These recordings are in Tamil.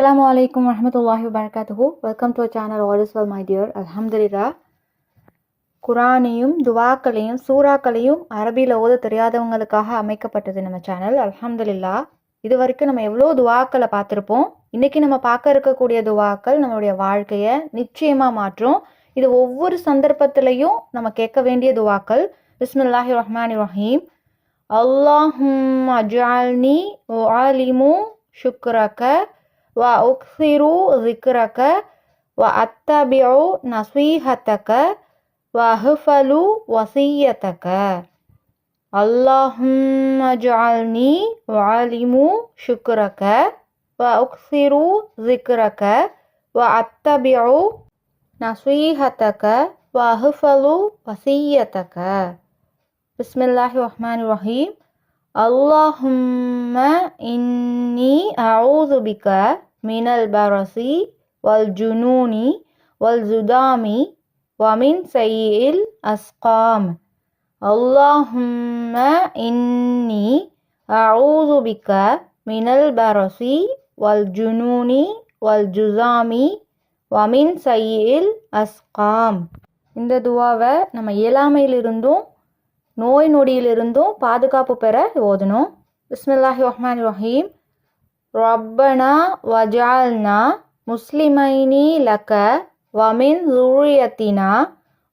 அஸ்ஸலாமு அலைக்கும் வரஹமத்துல்லாஹி வபரகாத்துஹு welcome to channel all is well my dear அல்ஹம்துலில்லா குரானையும் துவாக்களையும் சூறாக்களையும் அரபியில் ஓத தெரியாதவங்களுக்காக அமைக்கப்பட்டது நம்ம சேனல் அல்ஹம்துலில்லா இது வரைக்கும் நம்ம எவ்வளோ துவாக்களை பார்த்துருப்போம்? இன்றைக்கி நம்ம பார்க்க இருக்கக்கூடிய துவாக்கள் நம்மளுடைய வாழ்க்கையை நிச்சயமாக மாற்றும். இது ஒவ்வொரு சந்தர்ப்பத்திலையும் நம்ம கேட்க வேண்டிய துவாக்கள் பிஸ்மில்லாஹி ரஹ்மான் ரஹீம் அல்லாஹும் அஜால்னி ஆலிமு ஷுக்ரக وأكثروا ذكرك وأتبعوا نصيحتك وأهفلوا وصيتك اللهم اجعلني أعلم شكرك وأكثر ذكرك وأتبع نصيحتك وأهفل وصيتك بسم الله الرحمن الرحيم اللهم إني أعوذ بك من البرص والجنون والزدام ومن سيء الأسقام اللهم إني أعوذ بك من البرص والجنون والجزام ومن سيء الأسقام இந்த துவாவை நம்ம இயலாமையிலிருந்தும் நோய் நொடியிலிருந்தும் பாதுகாப்பு பெற ஓதணும். பிஸ்மில்லாஹி ரஹ்மான் ரஹீம். ரப்பனா வஜால்னா முஸ்லிமைனி லக்க வமின் ஜூரியத்தினா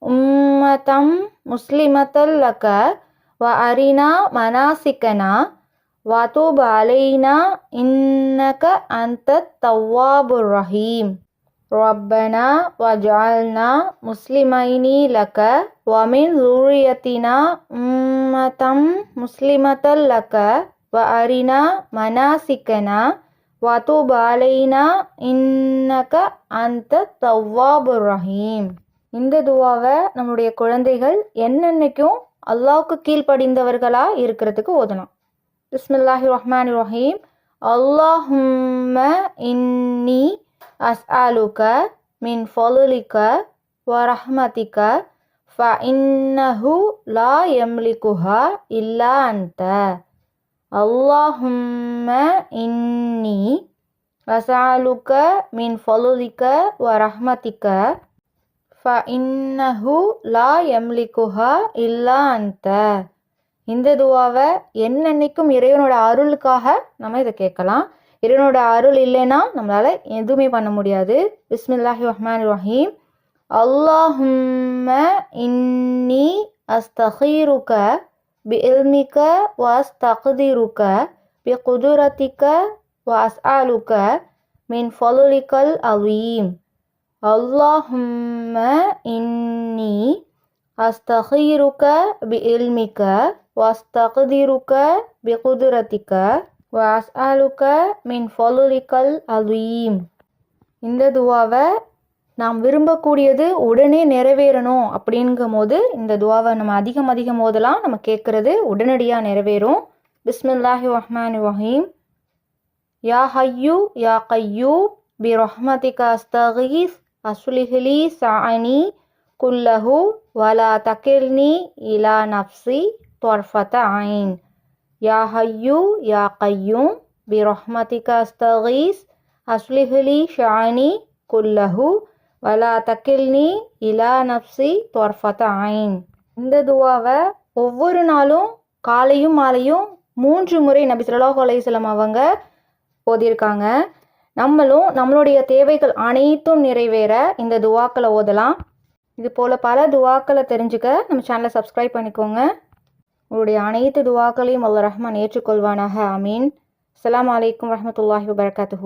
உம்மதம் முஸ்லிமத்தல் லக்க வ அரினா மனாசிக்கனா வதூப் அலைனா இன்னக அந்த தவ்வாபுர் ரஹீம். ربنا وجعلنا مسلمين لك ومن ذريتنا أمة مسلمة لك وأرنا مناسكنا وتب علينا إنك أنت التواب الرحيم இந்த துவாவை நம்மளுடைய குழந்தைகள் என்னென்னைக்கும் அல்லாவுக்கு கீழ்ப்படிந்தவர்களா இருக்கிறதுக்கு ஓதணும் பிஸ்மில்லாஹி ரஹ்மான் ரஹீம் அல்லாஹும்ம இன்னி أسألك من فضلك ورحمتك فإنه لا يملكها إلا أنت اللهم إني أسألك من فضلك ورحمتك فإنه لا يملكها إلا أنت இந்த துவாவை என்னன்னைக்கும் இறைவனோட அருளுக்காக நம்ம இதை கேட்கலாம் இறைவனோட அருள் இல்லைன்னா நம்மளால் எதுவுமே பண்ண முடியாது. பிஸ்மில்லாஹி ரஹ்மான் ரஹீம். அல்லாஹும்ம இன்னி அஸ்தகீருக்க பி இல்மிக்க வஸ்தகுதிருக்க பி வாஸ் வஸ்ஆலுக்க மீன் ஃபலுலிக்கல் அவீம் அல்லாஹும்ம இன்னி அஸ்தகீருக்க பி இல்மிக்க வஸ்தகுதிருக்க வாஸ் குதுரத்திக்க மீன் மின் ஃபலுலிக்கல் அலீம் இந்த துவாவை நாம் விரும்பக்கூடியது உடனே நிறைவேறணும் அப்படிங்கும் போது இந்த துவாவை நம்ம அதிகம் அதிகம் போதெல்லாம் நம்ம கேட்குறது உடனடியாக நிறைவேறும். பிஸ்மில்லாஹி ரஹ்மான் ரஹீம். யா ஹையூ யா கையூ பி ரஹ்மதிக அஸ்தகீஸ் அஸ்லிஹலி சானி குல்லஹு வலா தகில்னி இலா நப்சி தொர்ஃபத ஐன் யா ஹையூ யா கையூம் பி ரஹ்மதிக அஸ்தகீஸ் அஸ்லிஹிலி ஷானி குல்லஹு வலா தக்கில்னி இலா நப்சி தொர்ஃபத ஐன். இந்த துவாவை ஒவ்வொரு நாளும் காலையும் மாலையும் மூன்று முறை நபி சொல்லாஹ் அலையம் அவங்க ஓதியிருக்காங்க. நம்மளும் நம்மளுடைய தேவைகள் அனைத்தும் நிறைவேற இந்த துவாக்களை ஓதலாம். இது போல் பல துவாக்களை தெரிஞ்சுக்க நம்ம சேனலை சப்ஸ்கிரைப் பண்ணிக்கோங்க. உங்களுடைய அனைத்து துவாக்களையும் அல்ல ரஹ்மான் ஏற்றுக்கொள்வானாக. அமீன் அலாம் அலைக்கும் வரமத்துல்லாஹி வபரகாத்துஹூ.